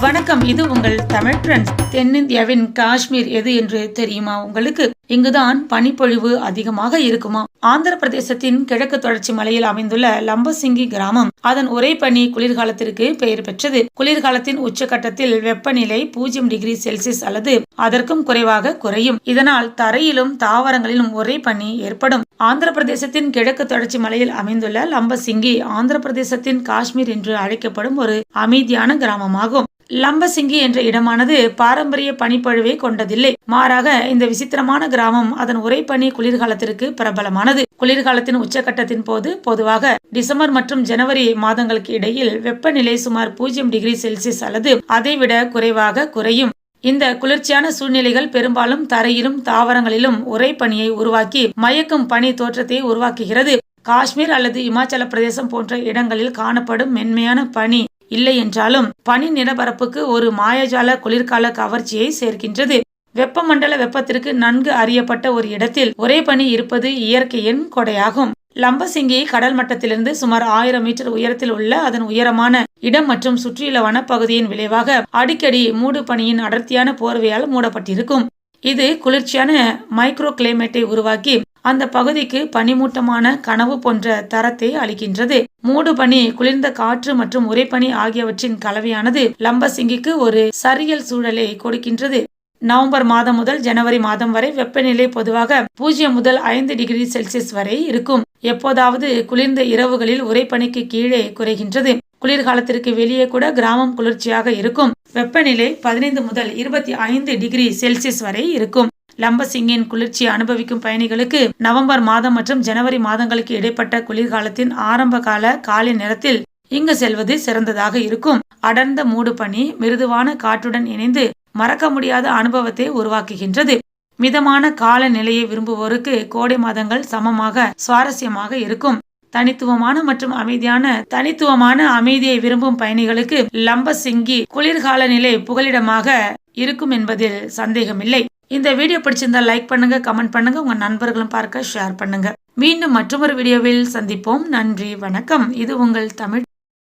வணக்கம். இது உங்கள் தமிழ் ட்ரெண்ட்ஸ் தென்னிந்தியாவின் காஷ்மீர் எது என்று தெரியுமா உங்களுக்கு? இங்குதான் பனிப்பொழிவு அதிகமாக இருக்குமா? ஆந்திர பிரதேசத்தின் கிழக்கு தொடர்ச்சி மலையில் அமைந்துள்ள லம்பசிங்கி கிராமம் அதன் உரைப்பனி குளிர்காலத்திற்கு பெயர் பெற்றது. குளிர்காலத்தின் உச்சகட்டத்தில் வெப்பநிலை பூஜ்ஜியம் டிகிரி செல்சியஸ் அல்லது அதற்கும் குறைவாக குறையும். இதனால் தரையிலும் தாவரங்களிலும் ஒரே பனி ஏற்படும். ஆந்திர பிரதேசத்தின் கிழக்கு தொடர்ச்சி மலையில் அமைந்துள்ள லம்பசிங்கி ஆந்திர பிரதேசத்தின் காஷ்மீர் என்று அழைக்கப்படும் ஒரு அமைதியான கிராமமாகும். லம்பசிங்கி என்ற இடமானது பாரம்பரிய பனிப்பொழிவை கொண்டதில்லை. மாறாக இந்த விசித்திரமான கிராமம் அதன் உரைப்பனி குளிர்காலத்திற்கு பிரபலமானது. குளிர்காலத்தின் உச்சகட்டத்தின் போது பொதுவாக டிசம்பர் மற்றும் ஜனவரி மாதங்களுக்கு இடையில் வெப்பநிலை சுமார் பூஜ்ஜியம் டிகிரி செல்சியஸ் அல்லது அதைவிட குறைவாக குறையும். இந்த குளிர்ச்சியான சூழ்நிலைகள் பெரும்பாலும் தரையிலும் தாவரங்களிலும் உரை பனியை உருவாக்கி மயக்கும் பனி தோற்றத்தை உருவாக்குகிறது. காஷ்மீர் அல்லது இமாச்சல பிரதேசம் போன்ற இடங்களில் காணப்படும் மென்மையான பனி இல்லை என்றாலும் பனி நிலப்பரப்புக்கு ஒரு மாயஜால குளிர்கால கவர்ச்சியை சேர்க்கின்றது. வெப்பமண்டல வெப்பத்திற்கு நன்கு அறியப்பட்ட ஒரு இடத்தில் ஒரே பனி இருப்பது இயற்கையின் கொடையாகும். லம்பசிங்கி கடல் மட்டத்திலிருந்து சுமார் ஆயிரம் மீட்டர் உயரத்தில் உள்ள அதன் உயரமான இடம் மற்றும் சுற்றியுள்ள வனப்பகுதியின் விளைவாக அடிக்கடி மூடு பனியின் அடர்த்தியான போர்வையால் மூடப்பட்டிருக்கும். இது குளிர்ச்சியான மைக்ரோ கிளைமேட்டை உருவாக்கி அந்த பகுதிக்கு பனிமூட்டமான கனவு போன்ற தரத்தை அளிக்கின்றது. மூடு பனி குளிர்ந்த காற்று மற்றும் உரைப்பனி ஆகியவற்றின் கலவையானது லம்பசிங்கிக்கு ஒரு சரியல் சூழலை கொடுக்கின்றது. நவம்பர் மாதம் முதல் ஜனவரி மாதம் வரை வெப்பநிலை பொதுவாக பூஜ்ஜியம் முதல் ஐந்து டிகிரி செல்சியஸ் வரை இருக்கும். எப்போதாவது குளிர்ந்த இரவுகளில் உரைப்பணிக்கு கீழே குறைகின்றது. குளிர்காலத்திற்கு வெளியே கூட கிராமம் குளிர்ச்சியாக இருக்கும். வெப்பநிலை பதினைந்து முதல் இருபத்தி ஐந்து டிகிரி செல்சியஸ் வரை இருக்கும். லம்பசிங்கின் குளிர்ச்சி அனுபவிக்கும் பயணிகளுக்கு நவம்பர் மாதம் மற்றும் ஜனவரி மாதங்களுக்கு இடைப்பட்ட குளிர்காலத்தின் ஆரம்ப கால காலை நேரத்தில் இங்கு செல்வது சிறந்ததாக இருக்கும். அடர்ந்த மூடு பனி மிருதுவான காற்றுடன் இணைந்து மறக்க முடியாத அனுபவத்தை உருவாக்குகின்றது. மிதமான கால நிலையை விரும்புவோருக்கு கோடை மாதங்கள் சமமாக சுவாரஸ்யமாக இருக்கும். தனித்துவமான மற்றும் அமைதியான தனித்துவமான அமைதியை விரும்பும் பயணிகளுக்கு லம்பசிங்கி குளிர்கால நிலை புகலிடமாக இருக்கும் என்பதில் சந்தேகமில்லை. இந்த வீடியோ பிடிச்சிருந்தா லைக் பண்ணுங்க கமெண்ட் பண்ணுங்க உங்க நண்பர்களும் பார்க்க ஷேர் பண்ணுங்க. மீண்டும் மற்றொரு வீடியோவில் சந்திப்போம். நன்றி வணக்கம். இது உங்கள் தமிழ்